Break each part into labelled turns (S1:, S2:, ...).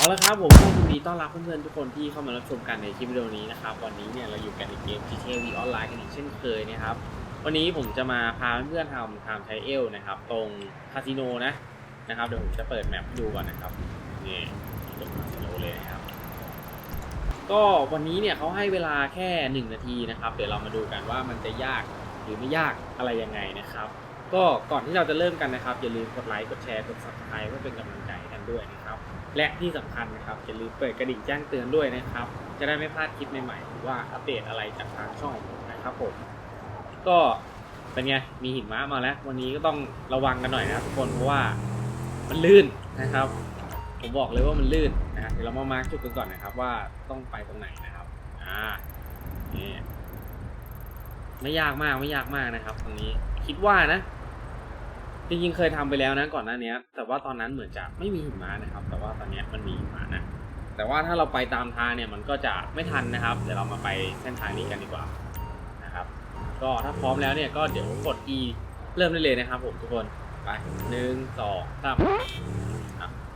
S1: เอาละครับผมก็ยินดีต้อนรับเพื่อนๆทุกคนที่เข้ามารับชมกันในคลิปวิดีโอนี้นะครับ วันนี้เนี่ยเราอยู่กันในเกม GTA V Online กันอีกเช่นเคยนะครับ วันนี้ผมจะมาพาเพื่อนๆทำทำไทเอลนะครับ ตรงคาสิโนนะนะครับเดี๋ยวผมจะเปิดแมปให้ดูก่อนนะครับนี่ตรงคาสิโนเลยนะครับ ก็วันนี้เนี่ยเขาให้เวลาแค่ 1 นาทีนะครับ เดี๋ยวเรามาดูกันว่ามันจะยากหรือไม่ยากอะไรยังไงนะครับ ก็ก่อนที่เราจะเริ่มกันนะครับอย่าลืมกดไลค์กดแชร์กด subscribe เพื่อเป็นกำลังใจ ด้วยนะครับ และที่สำคัญนะครับอย่าลืมเปิดกระดิ่งแจ้งเตือนด้วยนะครับ จะได้ไม่พลาดคลิปใหม่ๆหรือว่าอัปเดตอะไรจากทางช่องผมนะครับผมก็เป็นไงมีหิมะมาแล้ว วันนี้ก็ต้องระวังกันหน่อยนะทุกคนเพราะว่ามันลื่นนะครับ ผมบอกเลยว่ามันลื่นนะเดี๋ยวเรามามาร์กจุดกันก่อนนะครับ ว่าต้องไปตรงไหนนะครับอ่านี่ไม่ยากมากไม่ยากมากนะครับ ตรงนี้คิดว่านะ จริงๆเคยทำไปแล้วนะก่อนหน้านี้แต่ว่าตอนนั้นเหมือนจะไม่มีหิมะนะครับ แต่ว่าตอนนี้มันมีหิมะนะแต่ว่าถ้าเราไปตามทางเนี่ยมันก็จะไม่ทันนะครับเดี๋ยวเรามาไปเส้นทางนี้กันดีกว่านะครับ ก็ถ้าพร้อมแล้วเนี่ยก็เดี๋ยวกด E เริ่มได้เลยนะครับ ผมทุกคนไปหนึ่งสองสาม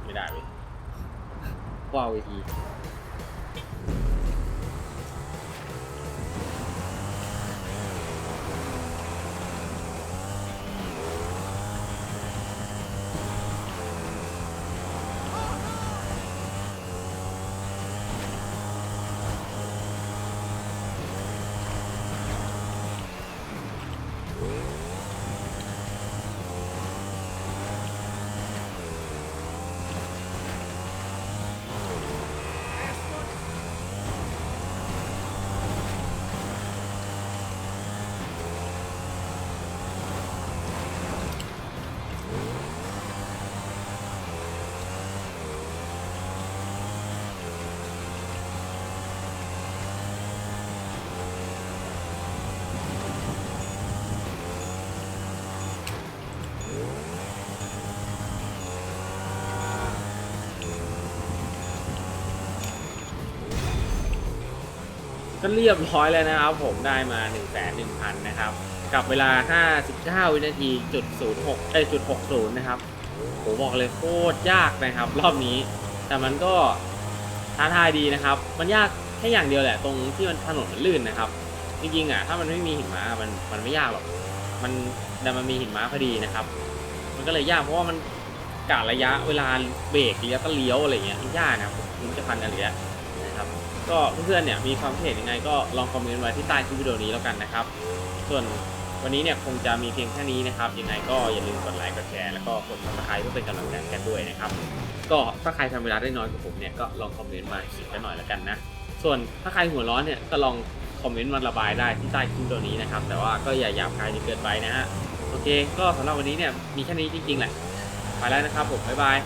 S1: ไม่ได้เว้ยว้าวเ Whoa. ก็เรียบร้อยแล้วนะครับ ผมได้มา1นึ่งแสนหนึ่งพันนะครับ กับเวลา 59 วินาทีจุด06เอ้ยจุด60 นะครับผมบอกเลยโคตรยากนะครับ รอบนี้ แต่มันก็ท้าทายดีนะครับ มันยากแค่อย่างเดียวแหละ ตรงที่มันถนนมันลื่นนะครับ จริงๆอะถ้ามันไม่มีหิมะมันมันไม่ยากหรอกมันแต่มันมีหิมะพอดีนะครับ มันก็เลยยากเพราะว่ามันกะระยะเวลาเบรกแล้วก็เลี้ยวอะไรเงี้ยมันยากนะครับมันจะพันกันเลยนะ ก็เพื่อนๆเนี่ยมีความเห็นยังไงก็ลองคอมเมนต์ไว้ที่ใต้คลิปวิดีโอนี้แล้วกันนะครับ ส่วนวันนี้เนี่ยคงจะมีเพียงแค่นี้นะครับ ยังไงก็อย่าลืมกดไลค์กดแชร์แล้วก็กดซับสไครต์เพื่อเป็นกำลังใจกันด้วยนะครับ ก็ถ้าใครทำเวลาได้น้อยกว่าผมเนี่ยก็ลองคอมเมนต์มาเขียนกันหน่อยแล้วกันนะ ส่วนถ้าใครหัวร้อนเนี่ยก็ลองคอมเมนต์มาระบายได้ที่ใต้คลิปวิดีโอนี้นะครับ แต่ว่าก็อย่าหยาบคายจนเกินไปนะฮะโอเค ก็สำหรับวันนี้เนี่ยมีแค่นี้จริงๆแหละไปแล้วนะครับผมบ๊ายบาย